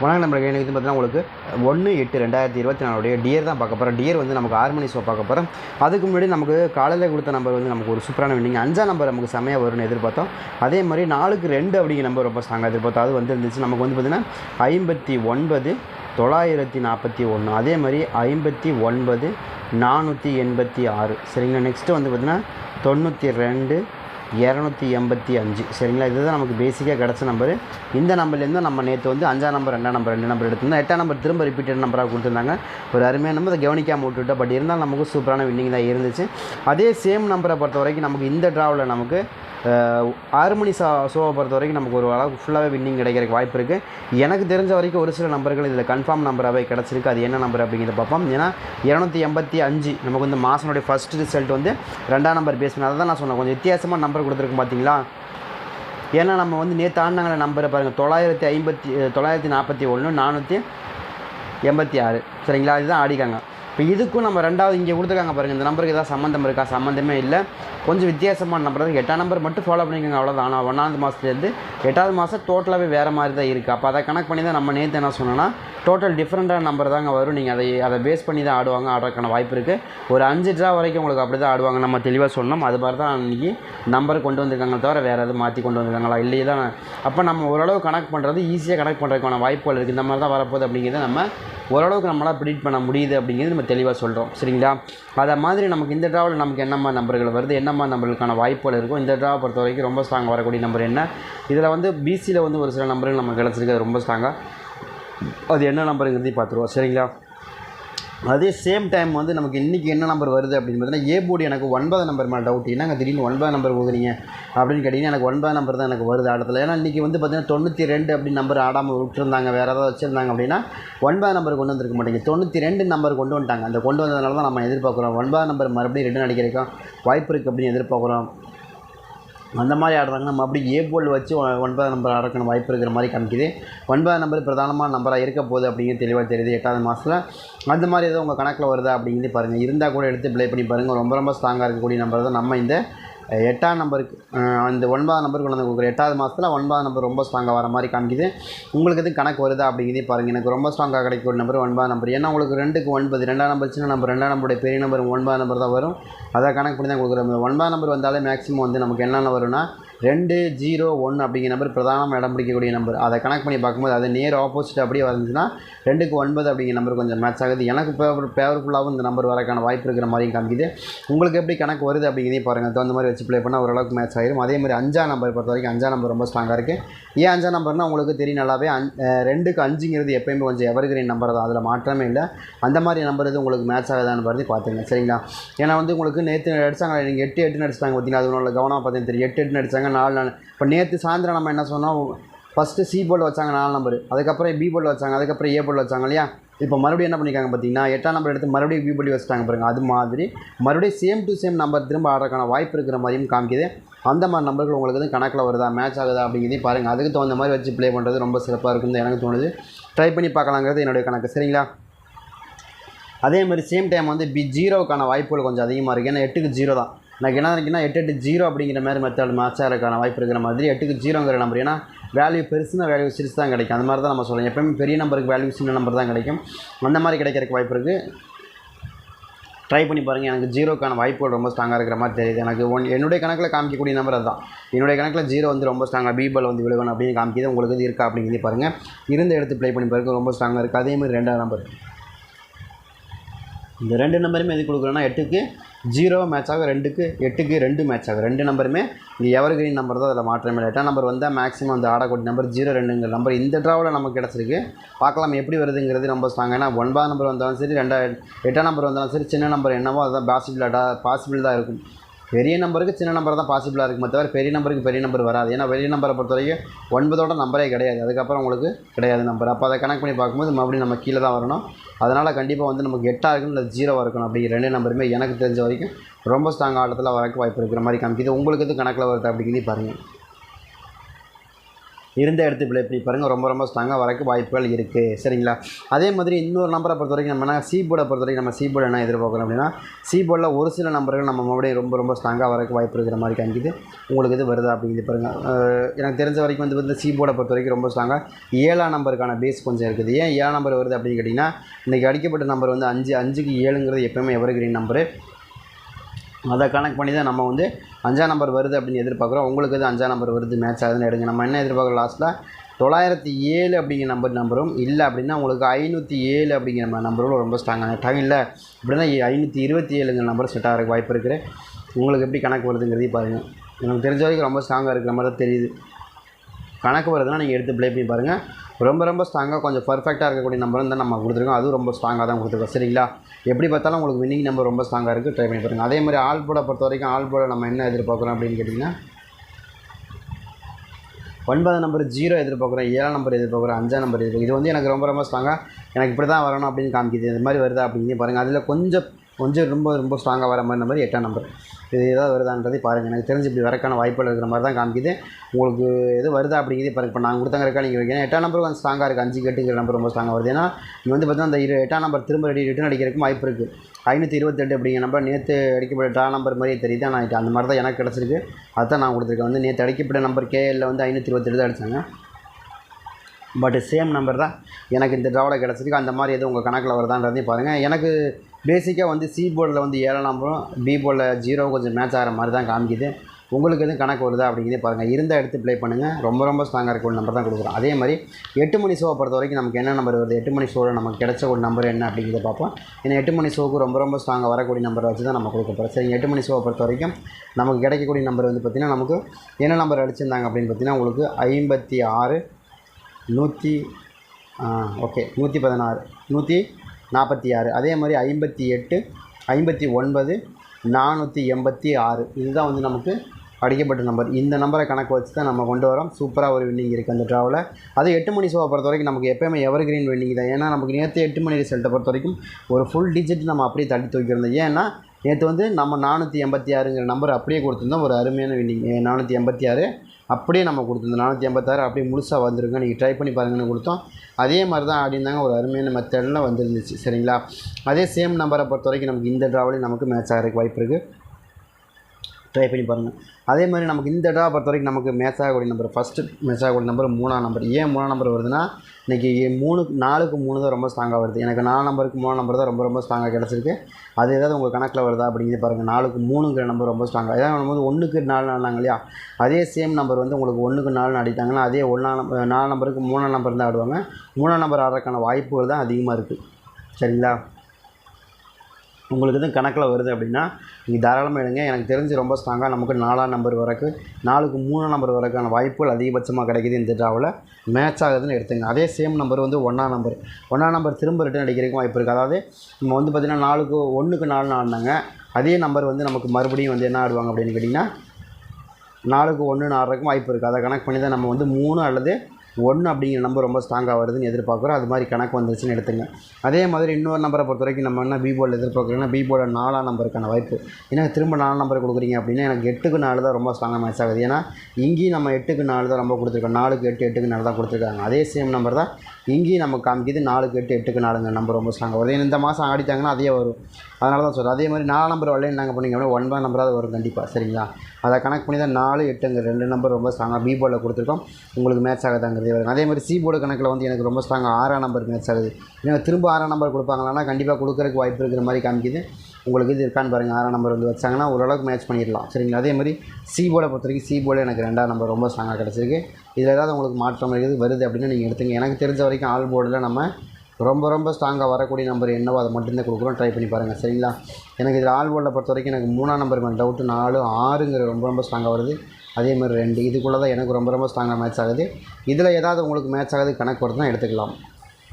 வணக்கம் நம்ம எனக்கு வந்து பார்த்தீங்கன்னா உங்களுக்கு ஒன்று எட்டு ரெண்டாயிரத்தி இருபத்தி நாலுடைய டியர் தான் பார்க்க போகிறோம் டியர் வந்து நமக்கு ஆறு மணி ஷோ பார்க்க போகிறோம் அதுக்கு முன்னாடி நமக்கு காலையில் கொடுத்த நம்பர் வந்து நமக்கு ஒரு சூப்பரான வின்னிங் அஞ்சாம் நம்பர் நமக்கு செம்மையாக வரும்னு எதிர்பார்த்தோம். அதே மாதிரி நாலுக்கு ரெண்டு அப்படிங்கிற நம்பர் ரொம்ப ஸ்ட்ராங்காக எதிர்பார்த்தோம். அது வந்து இருந்துச்சு நமக்கு வந்து பார்த்திங்கன்னா ஐம்பத்தி ஒன்பது தொள்ளாயிரத்தி நாற்பத்தி ஒன்று அதே மாதிரி ஐம்பத்தி ஒன்பது நானூற்றி எண்பத்தி ஆறு. சரிங்களா? நெக்ஸ்ட்டு வந்து பார்த்திங்கன்னா தொண்ணூற்றி ரெண்டு இரநூத்தி எண்பத்தி அஞ்சு. சரிங்களா? இதுதான் நமக்கு பேசிக்காக கிடச்ச நம்பரு இந்த நம்பர்லேருந்து நம்ம நேற்று வந்து அஞ்சாம் நம்பர் ரெண்டாம் நம்பர் ரெண்டு நம்பர் எடுத்திருந்தோம். எட்டாம் நம்பர் திரும்ப ரிப்பீட்டட் நம்பராக கொடுத்துருந்தாங்க. ஒரு அருமையான நம்பர் அதை கவனிக்காமல் விட்டுவிட்டோம் பட் இருந்தாலும் நமக்கு சூப்பரான வின்னிங் தான் இருந்துச்சு. அதே சேம் நம்பரை பொறுத்த வரைக்கும் நமக்கு இந்த ட்ராவில் நமக்கு ஆறு மணி சா ஷோவை பொறுத்த வரைக்கும் நமக்கு ஒரு அளவுக்கு ஃபுல்லாகவே வின்னிங் கிடைக்கிறதுக்கு வாய்ப்பு இருக்குது எனக்கு தெரிஞ்ச வரைக்கும் ஒரு சில நம்பர்கள் இதில் கன்ஃபார்ம் நம்பராகவே கிடச்சிருக்கு. அது என்ன நம்பர் அப்படிங்கிறத பார்ப்போம். ஏன்னா இரநூத்தி எண்பத்தி அஞ்சு நமக்கு வந்து மாதனுடைய ஃபஸ்ட் ரிசல்ட் வந்து ரெண்டாம் நம்பர் பேஸ் பண்ணி அதை தான் நான் சொன்னேன். கொஞ்சம் வித்தியாசமாக நம்பர் கொடுத்துருக்கோம் பார்த்தீங்களா ஏன்னா நம்ம வந்து நேற்று ஆண்டாங்கள நம்பரை பாருங்கள் தொள்ளாயிரத்தி ஐம்பத்தி தொள்ளாயிரத்தி நாற்பத்தி ஒன்று நானூற்றி எண்பத்தி ஆறு. சரிங்களா? இதுதான் ஆடிக்காங்க. இப்போ இதுக்கும் நம்ம ரெண்டாவது இங்கே கொடுத்துருக்காங்க பாருங்கள் இந்த நம்பருக்கு ஏதாவது சம்மந்தம் இருக்கா? சம்மந்தமே இல்லை. கொஞ்சம் வித்தியாசமான நம்பர் தான் எட்டாம் நம்பர் மட்டும் ஃபாலோ பண்ணிக்கோங்க அவ்வளோதான் ஆனால் ஒன்றாவது மாதத்துலேருந்து எட்டாவது மாதம் டோட்டலாகவே வேறு மாதிரி தான் இருக்குது அப்போ அதை கணக்கு பண்ணி தான் நம்ம நேற்று என்ன சொன்னோன்னா டோட்டல் டிஃப்ரெண்ட்டான நம்பர் தாங்க வரும். நீங்கள் அதை அதை பேஸ் பண்ணி தான் ஆடுவாங்க ஆடுறதுக்கான வாய்ப்பு இருக்குது ஒரு அஞ்சு ட்ரா வரைக்கும் உங்களுக்கு அப்படி தான் ஆடுவாங்க. நம்ம தெளிவாக சொன்னோம் அது மாதிரி தான் அன்றைக்கி நம்பர் கொண்டு வந்திருக்காங்க தவிர வேறு எதுவும் மாற்றி கொண்டு வந்திருக்காங்களா? இல்லையே தான். அப்போ நம்ம ஓரளவு கணக்கு பண்ணுறது ஈஸியாக கணக்கு பண்ணுறதுக்கான வாய்ப்புகள் இருக்குது இந்த மாதிரி தான் வரப்போகுது அப்படிங்கிறத நம்ம ஓரளவுக்கு நம்மளால் ப்ரிடிக்ட் பண்ண முடியுது அப்படிங்கிறது நம்ம தெளிவாக சொல்கிறோம் சரிங்களா? அதை மாதிரி நமக்கு இந்த ட்ராவில் நமக்கு என்னம்மா நம்பர்கள் வருது என்னம்மா நம்பர்களுக்கான வாய்ப்புகள் இருக்கும் இந்த ட்ராவை பொறுத்த வரைக்கும் ரொம்ப ஸ்ட்ராங் வரக்கூடிய நம்பர் என்ன? இதில் வந்து பிசியில் வந்து ஒரு சில நம்பர்கள் நமக்கு கிடச்சிருக்கு அது ரொம்ப ஸ்ட்ராங்காக அது என்ன நம்பருங்கிறதையும் பார்த்துருவோம். சரிங்களா? அதே சேம் டைம் வந்து நமக்கு இன்றைக்கி என்ன நம்பர் வருது அப்படின்னு பார்த்தீங்கன்னா ஏ போர்டு எனக்கு ஒன்பது நம்பர் மேலே டவுட் என்னங்க திடீர்னு ஒன்பது நம்பர் கொடுக்குறீங்க? அப்படின்னு கேட்டிங்கன்னா எனக்கு ஒன்பது நம்பர் தான் எனக்கு வருது ஆடத்தில் ஏன்னா இன்றைக்கி வந்து பார்த்திங்கன்னா தொண்ணூற்றி ரெண்டு அப்படின்னு நம்பர் ஆடாமல் விட்டுருந்தாங்க. வேறு ஏதாவது வச்சுருந்தாங்க அப்படின்னா ஒன்பது நம்பர் கொண்டு வந்திருக்க மாட்டேங்க. தொண்ணூற்றி ரெண்டு நம்பர் கொண்டு வந்துட்டாங்க. அந்த கொண்டு வந்ததுனால தான் நம்ம எதிர்பார்க்குறோம். ஒன்பது நம்பர் மறுபடியும் ரிட்டன் அடிக்கிறதுக்கும் வாய்ப்பு இருக்குது அப்படின்னு எதிர்பார்க்குறோம். அந்த மாதிரி ஆடுறாங்க நம்ம ஏ போல் வச்சு ஒன்பதாம் நம்பர் ஆடுறதுக்கான வாய்ப்பு இருக்கிற மாதிரி காமிக்குது. ஒன்பதாம் நம்பர் பிரதானமான நம்பராக இருக்க போகுது அப்படிங்கிறது தெளிவாக தெரியுது எட்டாவது மாதத்தில் அந்த மாதிரி ஏதோ உங்கள் கணக்கில் வருதா அப்படிங்கிறது பாருங்கள் இருந்தால் கூட எடுத்து ப்ளே பண்ணி பாருங்கள் ரொம்ப ரொம்ப ஸ்ட்ராங்காக இருக்கக்கூடிய நம்பர் தான் நம்ம இந்த எட்டாம் நம்பருக்கு அந்த ஒன்பதாம் நம்பருக்கு கொண்டு வந்து கொடுக்குற எட்டாவது மாதத்தில் ஒன்பதாம் நம்பர் ரொம்ப ஸ்ட்ராங்காக வர மாதிரி காமிக்குது. உங்களுக்கு எதுவும் கணக்கு வருதா அப்படிங்கிறதே பாருங்கள் எனக்கு ரொம்ப ஸ்ட்ராங்காக கிடைக்கக்கூடிய நம்பர் ஒன்பதாம் நம்பர். ஏன்னா உங்களுக்கு ரெண்டுக்கு ஒன்பது ரெண்டாம் நம்பர் சின்ன நம்பர் ரெண்டாம் நம்பருடைய பெரிய நம்பர் ஒன்பதாம் நம்பர் தான் வரும். அதை கணக்கு பண்ணி தான் கொடுக்குறோம் ஒன்பதாம் நம்பர் வந்தாலே மேக்ஸிமம் வந்து நமக்கு என்னென்ன வரும்னா ரெண்டு ஜீரோ ஒன்று அப்படிங்கிற நம்பர் பிரதானமாக இடம் பிடிக்கக்கூடிய நம்பர். அதை கணக்கு பண்ணி பார்க்கும்போது அது நேர் ஆப்போசிட் அப்படியே வந்துச்சுன்னா ரெண்டுக்கு ஒன்பது அப்படிங்கிற நம்பர் கொஞ்சம் மேட்ச் ஆகுது. எனக்கு ஃபேவர் ஃபேவர்ஃபுல்லாகவும் இந்த நம்பர் வரக்கான வாய்ப்பு இருக்கிற மாதிரியும் காமிக்குது. உங்களுக்கு எப்படி கணக்கு வருது அப்படிங்கிறதே பாருங்கள் தகுந்த மாதிரி வச்சு ப்ளே பண்ணால் ஓரளவுக்கு மேட்ச் ஆகிடும் அதே மாதிரி அஞ்சாம் நம்பர் பொறுத்த வரைக்கும் அஞ்சாம் நம்பர் ரொம்ப ஸ்ட்ராங்காக இருக்குது ஏன் அஞ்சாம் நம்பர்னால் உங்களுக்கு தெரியும் நல்லாவே அஞ் ரெண்டுக்கு அஞ்சுங்கிறது எப்பயுமே கொஞ்சம் எவர்கிரீன் நம்பர் தான். அதில் மாற்றமே இல்லை. அந்த மாதிரி நம்பர் இது உங்களுக்கு மேட்ச் ஆகுதான்னு பார்த்து பார்த்துங்க சரிங்களா? ஏன்னா வந்து உங்களுக்கு நேற்று அடிச்சாங்க நீங்கள் எட்டு எட்டுன்னு அடிச்சிட்டாங்க பார்த்தீங்கன்னா அது ஒன்றும் கவனமாக பார்த்தீங்கன்னா தெரியும். எட்டு எட்டுன்னு வச்சாங்க நாலு நாலு இப்போ நேற்று சாயந்தரம் நம்ம என்ன சொன்னோம்? ஃபஸ்ட்டு சி போர்டில் வச்சாங்க நாலு நம்பர் அதுக்கப்புறம் பி போர்டில் வச்சாங்க அதுக்கப்புறம் ஏ போர்டில் வச்சாங்க இல்லையா? இப்போ மறுபடியும் என்ன பண்ணியிருக்காங்க பார்த்தீங்கன்னா எட்டாம் நம்பர் எடுத்து மறுபடியும் பி போர்டு வச்சுட்டாங்க பாருங்க. அது மாதிரி மறுபடியும் சேம் டு சேம் நம்பர் திரும்ப ஆடுறதுக்கான வாய்ப்பு இருக்கிற மாதிரியும் காமிக்குது. அந்த மாதிரி நம்பர்கள் உங்களுக்கு வந்து கணக்கில் வருதா? மேட்ச் ஆகுதா? அப்படிங்கிறதையும் பாருங்கள் அதுக்கு தகுந்த மாதிரி வச்சு ப்ளே பண்ணுறது ரொம்ப சிறப்பாக இருக்குன்னு எனக்கு தோணுது. ட்ரை பண்ணி பார்க்கலாங்கிறது என்னுடைய கணக்கு. சரிங்களா? அதே மாதிரி சேம் டைம் வந்து பி ஜீரோவுக்கான வாய்ப்புகள் கொஞ்சம் அதிகமாக இருக்குது ஏன்னா எட்டுக்கு ஜீரோ தான். எனக்கு என்ன நினைக்கிறேன்னா எட்டு எட்டு ஜீரோ அப்படிங்கிற மாதிரி மெத்தட் மேட்ச் ஆகிறதுக்கான வாய்ப்பு இருக்கிற மாதிரி எட்டுக்கு ஜீரோங்கிற நம்பர் ஏன்னா வேல்யூ பெருசுனா வேல்யூ சிறுசு தான் கிடைக்கும். அந்த மாதிரி தான் நம்ம சொல்லலாம் எப்போயுமே பெரிய நம்பருக்கு வேல்யூ சின்ன நம்பர் தான் கிடைக்கும். அந்த மாதிரி கிடைக்கிறதுக்கு வாய்ப்பு இருக்குது ட்ரை பண்ணி பாருங்கள் எனக்கு ஜீரோக்கான வாய்ப்புகள் ரொம்ப ஸ்ட்ராங்காக இருக்கிற மாதிரி தெரியுது. எனக்கு ஒன் என்னுடைய கணக்கில் காமிக்கக்கூடிய நம்பர் அதுதான். என்னுடைய கணக்கில் ஜீரோ வந்து ரொம்ப ஸ்ட்ராங்காக பீபல் வந்து விழுகணும் அப்படின்னு காமிக்கிது உங்களுக்கு இது இருக்கா அப்படிங்கிறது பாருங்கள் இருந்த எடுத்து ப்ளே பண்ணி பாருங்க. ரொம்ப ஸ்ட்ராங்காக இருக்குது அதே மாதிரி ரெண்டாவது நம்பர் இந்த ரெண்டு நம்பருமே எது கொடுக்குறோன்னா எட்டுக்கு ஜீரோ மேட்ச் ஆகும் ரெண்டுக்கு எட்டுக்கு ரெண்டு மேட்ச் ஆகும் ரெண்டு நம்பருமே இங்கே எவர் கிரீன் நம்பர் தான் அதில் மாற்றமே இல்லை. எட்டாம் நம்பர் வந்தால் மேக்ஸிமம் அந்த ஆடக்கூடிய நம்பர் ஜீரோ ரெண்டுங்கிற நம்பர் இந்த ட்ராவில் நமக்கு கிடச்சிருக்கு. பார்க்கலாம் எப்படி வருதுங்கிறது ரொம்ப ஸ்ட்ராங் ஏன்னா ஒன்பதாம் நம்பர் வந்தாலும் சரி ரெண்டாயிரம் எட்டாம் நம்பர் வந்தாலும் சரி சின்ன நம்பர் என்னவோ அதுதான் பாசிபிள் பாசிபிள் தான் இருக்கும். பெரிய நம்பருக்கு சின்ன நம்பர் தான் பாசிபிளாக இருக்குமே தவிர பெரிய நம்பருக்கு பெரிய நம்பர் வராது. ஏன்னா பெரிய நம்பரை பொறுத்த வரைக்கும் ஒன்பதோட நம்பரே கிடையாது. அதுக்கப்புறம் உங்களுக்கு கிடையாது நம்பர். அப்போ அதை கணக்கு பண்ணி பார்க்கும்போது மறுபடியும் நம்ம கீழே தான் வரணும். அதனால் கண்டிப்பாக வந்து நமக்கு எட்டாக இருக்கணும் இல்லை ஜீரோவாக இருக்கணும் அப்படிங்கிற ரெண்டு நம்பருமே எனக்கு தெரிஞ்ச வரைக்கும் ரொம்ப ஸ்ட்ராங் ஆட்டத்தில் வரக்கு வாய்ப்பு இருக்கிற மாதிரி காமிக்குது. உங்களுக்கு எது கணக்கில் வருது அப்படிங்கிறதையும் பாருங்கள் இருந்த இடத்து இப்படி பாருங்கள் ரொம்ப ரொம்ப ஸ்ட்ராங்காக வரக்கு வாய்ப்புகள் இருக்குது சரிங்களா? அதே மாதிரி இன்னொரு நம்பரை பொறுத்த வரைக்கும் நம்ம என்ன சி போர்டை பொறுத்த வரைக்கும் நம்ம சி போர்டு என்ன எதிர்பார்க்குறோம் அப்படின்னா சி போர்டில் ஒரு சில நம்பர்கள் நம்ம மறுபடியும் ரொம்ப ரொம்ப ஸ்ட்ராங்காக வரக்கு வாய்ப்பு இருக்கிற மாதிரி காமிக்குது. உங்களுக்கு இது வருதா அப்படிங்கிறது பாருங்கள் எனக்கு தெரிஞ்ச வரைக்கும் வந்து வந்து சி போர்டை பொறுத்த வரைக்கும் ரொம்ப ஸ்ட்ராங்காக ஏழாம் நம்பருக்கான பேஸ் கொஞ்சம் இருக்குது. ஏன் ஏழாம் நம்பர் வருது அப்படின்னு கேட்டிங்கன்னா இன்றைக்கி அடிக்கப்பட்ட நம்பர் வந்து அஞ்சு அஞ்சுக்கு ஏழுங்கிறது எப்போயுமே எவர் கிரீன் நம்பரு அதை கணக்கு பண்ணி தான் நம்ம வந்து அஞ்சாம் நம்பர் வருது அப்படின்னு எதிர்பார்க்குறோம். உங்களுக்கு இது அஞ்சாம் நம்பர் வருது மேட்ச் ஆகுதுன்னு எடுங்க. நம்ம என்ன எதிர்பார்க்குறோம் லாஸ்ட்டில் தொள்ளாயிரத்தி ஏழு அப்படிங்கிற நம்பர் நம்பரும் இல்லை அப்படின்னா உங்களுக்கு ஐநூற்றி ஏழு அப்படிங்கிற நம்ம நம்பரும் ரொம்ப ஸ்ட்ராங்காக டைம் இல்லை. அப்படின்னா ஐநூற்றி இருபத்தி ஏழுங்கிற நம்பர் செட் ஆகிறதுக்கு வாய்ப்பு இருக்குது. உங்களுக்கு எப்படி கணக்கு வருதுங்கிறதையும் பாருங்கள் எனக்கு தெரிஞ்ச வரைக்கும் ரொம்ப ஸ்ட்ராங்காக இருக்கிற மாதிரி தான் தெரியுது. கணக்கு வருதுன்னா நீங்கள் எடுத்து ப்ளே பண்ணி பாருங்கள் ரொம்ப ரொம்ப ஸ்ட்ராங்காக கொஞ்சம் பர்ஃபெக்டாக இருக்கக்கூடிய நம்பர் தான் நம்ம கொடுத்துருக்கோம். அதுவும் ரொம்ப ஸ்ட்ராங்காக தான் கொடுத்துருக்கோம். சரிங்களா? எப்படி பார்த்தாலும் உங்களுக்கு வின்னிங் நம்பர் ரொம்ப ஸ்ட்ராங்காக இருக்குது ட்ரை பண்ணி பாருங்கள் அதே மாதிரி ஆல் போர்டை பொறுத்த வரைக்கும் ஆல் போர்டை நம்ம என்ன எதிர்பார்க்குறோம் அப்படின்னு கேட்டிங்கன்னா ஒன்பது நம்பர் ஜீரோ எதிர்பார்க்குறேன் ஏழாம் நம்பர் எதிர்பார்க்குறேன் அஞ்சாம் நம்பர் எதிர்பார்க்குறேன் இது வந்து எனக்கு ரொம்ப ரொம்ப ஸ்ட்ராங்காக எனக்கு இப்படி தான் வரணும் அப்படின்னு காமிக்குது. இந்த மாதிரி வருதா அப்படின்னு பாருங்கள் அதில் கொஞ்சம் கொஞ்சம் ரொம்ப ரொம்ப ஸ்ட்ராங்காக வர மாதிரி நம்பர் எட்டாம் நம்பர் இது ஏதாவது வருதான்றதை பாருங்கள் எனக்கு தெரிஞ்சு இப்படி வரக்கான வாய்ப்புகள் இருக்கிற மாதிரி தான் காமிக்குது. உங்களுக்கு எது வருதா அப்படிங்கிறதே பாருங்க. இப்போ நான் கொடுத்தாங்க இருக்கா நீங்கள் வைக்கணும் எட்டாம் நம்பர் கொஞ்சம் ஸ்ட்ராங்காக இருக்குது அஞ்சு எட்டுங்கிற நம்பர் ரொம்ப ஸ்ட்ராங்காக வருது. ஏன்னா இங்கே வந்து பார்த்தீங்கன்னா அந்த இரு எட்டாம் நம்பர் திரும்ப ரெடி ரிட்டன் அடிக்கிறதுக்கும் வாய்ப்பு இருக்குது ஐநூற்றி இருபத்தெட்டு அப்படிங்கிற நம்பர் நேற்று அடிக்கப்பட்ட டா நம்பர் மாதிரியே தெரியுது. ஆனால் அந்த மாதிரி தான் எனக்கு கிடச்சிருக்கு. அதுதான் நான் கொடுத்துருக்கேன். வந்து நேற்று அடிக்கப்பட்ட நம்பர் கேஎல்ல வந்து ஐநூற்றி இருபத்தெட்டு தான் அடித்தாங்க பட் சேம் நம்பர் தான் எனக்கு இந்த ட்ராவில் கிடச்சிருக்கு. அந்த மாதிரி எதுவும் உங்கள் கணக்கில் வருதான்றதையும் பாருங்கள் எனக்கு பேசிக்காக வந்து சி போர்டில் வந்து ஏழாம் நம்பரும் பி போர்டில் ஜீரோ கொஞ்சம் மேட்ச் ஆகிற மாதிரி தான் காமிக்குது. உங்களுக்கு எதுவும் கணக்கு வருதா அப்படிங்கிறதே பாருங்கள் இருந்தால் எடுத்து ப்ளே பண்ணுங்கள் ரொம்ப ரொம்ப ஸ்ட்ராங்காக இருக்க ஒரு நம்பர் தான் கொடுக்குறோம். அதே மாதிரி எட்டு மணி ஷோவை பொறுத்த வரைக்கும் நமக்கு என்ன நம்பர் வருது? எட்டு மணி ஷோவில் நமக்கு கிடைச்ச ஒரு நம்பர் என்ன அப்படிங்கிறத பார்ப்போம். ஏன்னா எட்டு மணி ஷோவுக்கு ரொம்ப ரொம்ப ஸ்ட்ராங்காக வரக்கூடிய நம்பரை வச்சு தான் நம்ம கொடுக்க போகிறோம் சரி எட்டு மணி ஷோவை பொறுத்த வரைக்கும் நமக்கு கிடைக்கக்கூடிய நம்பர் வந்து பார்த்திங்கன்னா நமக்கு என்ன நம்பர் அடிச்சிருந்தாங்க அப்படின்னு பார்த்தீங்கன்னா உங்களுக்கு ஐம்பத்தி ஆறு நூற்றி ஓகே நூற்றி பதினாறு நூற்றி நாற்பத்தி ஆறு அதே மாதிரி ஐம்பத்தி எட்டு ஐம்பத்தி ஒன்பது நானூற்றி எண்பத்தி ஆறு. இதுதான் வந்து நமக்கு அடிக்கப்பட்ட நம்பர் இந்த நம்பரை கணக்கு வச்சு தான் நம்ம கொண்டு வரோம். சூப்பராக ஒரு வின்னிங் இருக்குது அந்த ட்ராவில் அது எட்டு மணி ஷோவை பொறுத்த வரைக்கும் நமக்கு எப்போயுமே எவர் கிரீன் வின்னிங் தான். ஏன்னா நமக்கு நேற்று எட்டு மணி ரிசல்ட்டை பொறுத்த வரைக்கும் ஒரு ஃபுல் டிஜிட் நம்ம அப்படியே தள்ளி தூக்கியிருந்தோம். ஏன்னா நேற்று வந்து நம்ம நானூற்றி எண்பத்தி ஆறுங்கிற நம்பர் அப்படியே கொடுத்துருந்தோம். ஒரு அருமையான வின்னிங் நானூற்றி எண்பத்தி ஆறு. அப்படியே நம்ம கொடுத்துருந்தோம் நானூற்றி ஐம்பத்தாறு அப்படியே முழுசாக வந்துருங்க நீங்கள் ட்ரை பண்ணி பாருங்கன்னு கொடுத்தோம். அதே மாதிரி தான் ஆடிருந்தாங்க ஒரு அருமையான மெத்தடில் வந்துருந்துச்சு. சரிங்களா? அதே சேம் நம்பரை பொறுத்த வரைக்கும் நமக்கு இந்த ட்ராவலையும் நமக்கு மேட்ச் ஆகிறதுக்கு வாய்ப்பு இருக்குது ட்ரை பண்ணி பாருங்கள் அதே மாதிரி நமக்கு இந்த ட்ரா பொறுத்த வரைக்கும் நமக்கு மேசாகோடி நம்பர் ஃபஸ்ட்டு மேசாகோடி நம்பர் மூணாம் நம்பர் ஏன் மூணாம் நம்பர் வருதுன்னா இன்றைக்கி மூணு நாலுக்கு மூணு தான் ரொம்ப ஸ்ட்ராங்காக வருது. எனக்கு நாலு நம்பருக்கு மூணு நம்பர் தான் ரொம்ப ரொம்ப ஸ்ட்ராங்காக கிடச்சிருக்கு. அது ஏதாவது உங்கள் கணக்கில் வருதா அப்படிங்கிறது பாருங்கள் நாலுக்கு மூணுங்கிற நம்பர் ரொம்ப ஸ்ட்ராங்காக ஏதாவது வரும்போது ஒன்றுக்கு நாலு ஆடினாங்க இல்லையா? அதே சேம் நம்பர் வந்து உங்களுக்கு ஒன்றுக்கு நாலு அடித்தாங்கன்னா அதே ஒன்றாம் நம்பர் நாலு நம்பருக்கு மூணாம் நம்பர் தான் ஆடுவாங்க. மூணாம் நம்பர் ஆடுறதுக்கான வாய்ப்புகள் தான் அதிகமாக இருக்குது சரிங்களா? உங்களுக்கு எதுவும் கணக்கில் வருது அப்படின்னா நீங்கள் தாராளமாக எடுங்க. எனக்கு தெரிஞ்சு ரொம்ப ஸ்ட்ராங்காக நமக்கு நாலாம் நம்பர் வரைக்கும் நாலுக்கு மூணாம் நம்பர் வரைக்கான வாய்ப்புகள் அதிகபட்சமாக கிடைக்குது இந்த ட்ராவில் மேட்ச் ஆகுதுன்னு எடுத்துங்க. அதே சேம் நம்பர் வந்து ஒன்றாம் நம்பர் ஒன்றாம் நம்பர் திரும்ப ரிட்டன் அடிக்கிறதுக்கும் வாய்ப்பு இருக்குது அதாவது நம்ம வந்து பார்த்திங்கன்னா நாலுக்கு ஒன்றுக்கு நாலு ஆடினாங்க. அதே நம்பர் வந்து நமக்கு மறுபடியும் வந்து என்ன ஆடுவாங்க அப்படின்னு கேட்டிங்கன்னா நாலுக்கு ஒன்று ஆடுறதுக்கும் வாய்ப்பு இருக்குது அதை கணக்கு பண்ணி தான் நம்ம வந்து மூணு அல்லது ஒன்று அப்படிங்கிற நம்பர் ரொம்ப ஸ்ட்ராங்காக வருதுன்னு எதிர்பார்க்குறோம். அது மாதிரி கணக்கு வந்துருச்சுன்னு எடுத்துங்க. அதே மாதிரி இன்னொரு நம்பரை பொறுத்த வரைக்கும் நம்ம என்ன பி போர்டில் எதிர்பார்க்குறோன்னா பி போர்டில் நாலாம் நம்பருக்கான வாய்ப்பு. ஏன்னா திரும்ப நாலாம் நம்பர் கொடுக்குறீங்க அப்படின்னா எனக்கு எட்டுக்கு நாலு தான் ரொம்ப ஸ்ட்ராங்காக மேட்ச் ஆகுது. ஏன்னா இங்கேயும் நம்ம எட்டுக்கு நாலு தான் ரொம்ப கொடுத்துருக்கோம். நாலுக்கு எட்டு எட்டுக்கு நாலு தான் கொடுத்துருக்காங்க. அதே சேம் நம்பர் தான் இங்கேயும் நம்ம காமிக்குது. நாலுக்கு எட்டு எட்டுக்கு நாலுங்க நம்பர் ரொம்ப ஸ்ட்ராங்காக வருது. இந்த மாதம் ஆடிட்டாங்கன்னா அதே வரும். அதனால தான் சொல்கிறேன் அதே மாதிரி நாலாம் நம்பர் வரலைன்னாங்க பண்ணிங்க அப்படின்னா ஒன்பதாம் நம்பராவது வரும் கண்டிப்பாக சரிங்களா? அதை கணக்கு பண்ணி தான் நாலு எட்டுங்க ரெண்டு நம்பர் ரொம்ப ஸ்ட்ராங்காக பி போர்டில் கொடுத்துருக்கோம். உங்களுக்கு மேட்ச் ஆகுதாங்கிறது வரும் அதே மாதிரி சி போர்டு கணக்கில் வந்து எனக்கு ரொம்ப ஸ்ட்ராங்காக ஆறாம் நம்பர் மேட்ச் ஆகுது ஏன்னா திரும்ப ஆறாம் நம்பர் கொடுப்பாங்களான்னா கண்டிப்பாக கொடுக்குறதுக்கு வாய்ப்பு இருக்கிற மாதிரி காமிக்குது. உங்களுக்கு இது இருக்கான்னு பாருங்கள் ஆறாம் நம்பர் வந்து வச்சாங்கன்னா ஓரளவுக்கு மேட்ச் பண்ணிடலாம். சரிங்களா? அதே மாதிரி சி போர்டை பொறுத்த வரைக்கும் சி போர்டு எனக்கு ரெண்டாம் நம்பர் ரொம்ப ஸ்ட்ராங்காக கிடச்சிருக்கு. இதில் ஏதாவது உங்களுக்கு மாற்றம் இருக்குது வருது அப்படின்னு நீங்கள் எடுத்துங்க. எனக்கு தெரிஞ்ச வரைக்கும் ஆல் போர்டில் நம்ம ரொம்ப ரொம்ப ஸ்ட்ராங்காக வரக்கூடிய நம்பர் என்னவோ அதை மட்டும்தான் கொடுக்குறோம் ட்ரை பண்ணி பாருங்கள் சரிங்களா? எனக்கு இதில் ஆல் போர்டில் பொறுத்த வரைக்கும் எனக்கு மூணாம் நம்பர் மேலே டவுட்டு நாலு ஆறுங்கிற ரொம்ப ரொம்ப ஸ்ட்ராங்காக வருது. அதே மாதிரி ரெண்டு இதுக்குள்ளே தான் எனக்கு ரொம்ப ரொம்ப ஸ்ட்ராங்காக மேட்ச் ஆகுது. இதில் ஏதாவது உங்களுக்கு மேட்ச் ஆகுது கணக்கு வருதுன்னா எடுத்துக்கலாம்.